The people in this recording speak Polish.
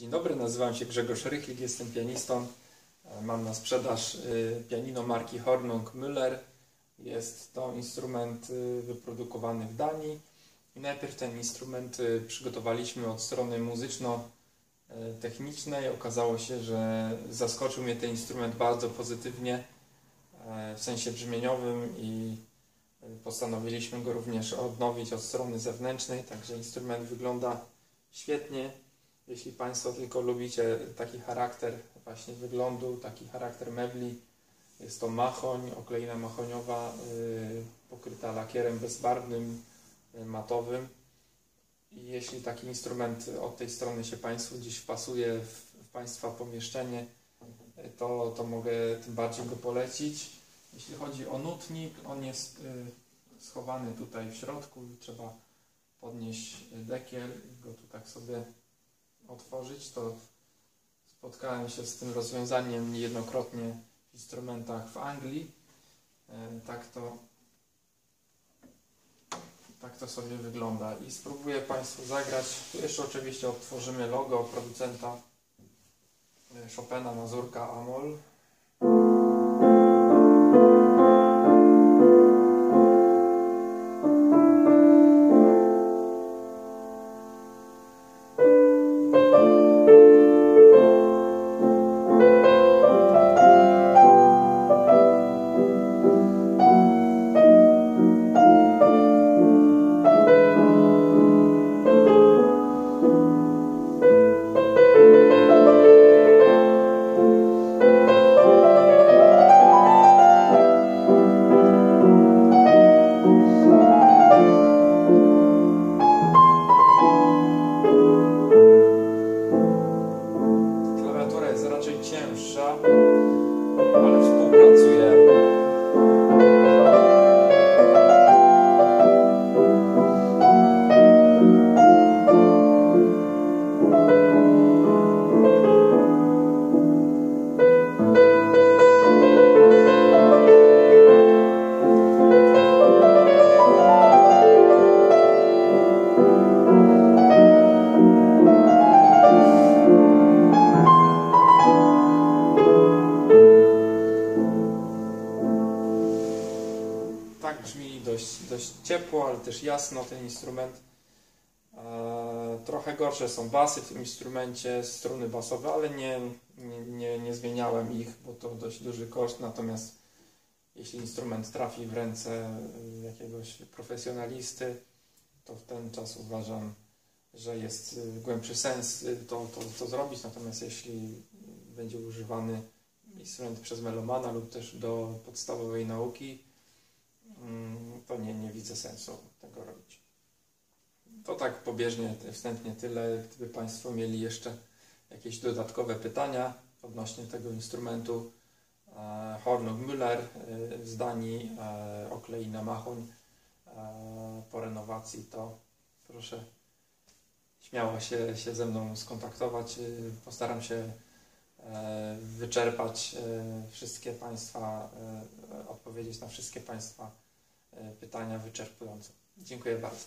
Dzień dobry, nazywam się Grzegorz Rychlik, jestem pianistą. E, Mam na sprzedaż y, pianino marki Hornung Müller. Jest to instrument y, wyprodukowany w Danii. I najpierw ten instrument przygotowaliśmy od strony muzyczno-technicznej. Okazało się, że zaskoczył mnie ten instrument bardzo pozytywnie e, w sensie brzmieniowym i postanowiliśmy go również odnowić od strony zewnętrznej, także instrument wygląda świetnie. Jeśli Państwo tylko lubicie taki charakter właśnie wyglądu, taki charakter mebli, jest to machoń, okleina mahoniowa y, pokryta lakierem bezbarwnym, y, matowym. I jeśli taki instrument od tej strony się Państwu gdzieś wpasuje w, Państwa pomieszczenie, to, to mogę tym bardziej go polecić. Jeśli chodzi o nutnik, on jest y, schowany tutaj w środku i trzeba podnieść dekiel i go tu tak sobie otworzyć, to spotkałem się z tym rozwiązaniem niejednokrotnie w instrumentach w Anglii. E, Tak to, tak to sobie wygląda. I spróbuję Państwu zagrać. Tu jeszcze oczywiście odtworzymy logo producenta e, Chopina Mazurka Amol. Dość, dość ciepło, ale też jasno ten instrument. E, trochę gorsze są basy w tym instrumencie, struny basowe, ale nie, nie, nie, zmieniałem ich, bo to dość duży koszt. Natomiast jeśli instrument trafi w ręce y, jakiegoś profesjonalisty, to w ten czas uważam, że jest y, głębszy sens to, to, to zrobić. Natomiast jeśli będzie używany instrument przez melomana lub też do podstawowej nauki, to nie, nie widzę sensu tego robić. To tak pobieżnie, wstępnie tyle. Gdyby Państwo mieli jeszcze jakieś dodatkowe pytania odnośnie tego instrumentu, e, Hornung Müller e, z Danii, e, okleina Machoń e, po renowacji, to proszę śmiało się, się ze mną skontaktować. Postaram się wyczerpać wszystkie Państwa, odpowiedzieć na wszystkie Państwa pytania wyczerpująco. Dziękuję bardzo.